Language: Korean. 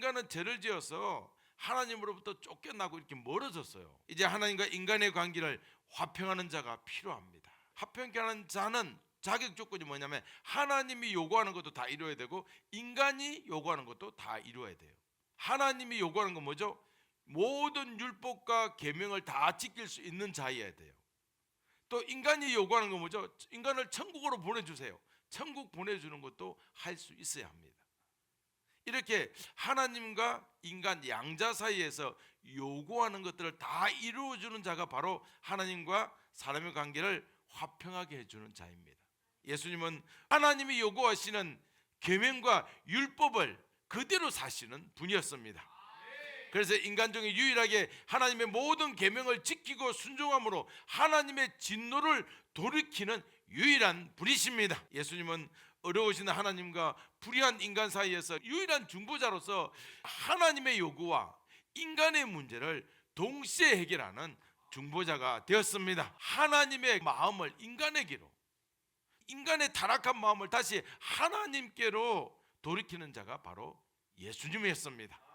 인간은 죄를 지어서 하나님으로부터 쫓겨나고 이렇게 멀어졌어요. 이제 하나님과 인간의 관계를 화평하는 자가 필요합니다. 화평케 하는 자는 자격 조건이 뭐냐면 하나님이 요구하는 것도 다 이루어야 되고 인간이 요구하는 것도 다 이루어야 돼요. 하나님이 요구하는 건 뭐죠? 모든 율법과 계명을 다 지킬 수 있는 자여야 돼요. 또 인간이 요구하는 건 뭐죠? 인간을 천국으로 보내주세요. 천국 보내주는 것도 할 수 있어야 합니다. 이렇게 하나님과 인간 양자 사이에서 요구하는 것들을 다 이루어주는 자가 바로 하나님과 사람의 관계를 화평하게 해주는 자입니다. 예수님은 하나님이 요구하시는 계명과 율법을 그대로 사시는 분이었습니다. 그래서 인간 중에 유일하게 하나님의 모든 계명을 지키고 순종함으로 하나님의 진노를 돌이키는 유일한 분이십니다. 예수님은 어려우신 하나님과 불의한 인간 사이에서 유일한 중보자로서 하나님의 요구와 인간의 문제를 동시에 해결하는 중보자가 되었습니다. 하나님의 마음을 인간에게로 인간의 타락한 마음을 다시 하나님께로 돌이키는 자가 바로 예수님이었습니다.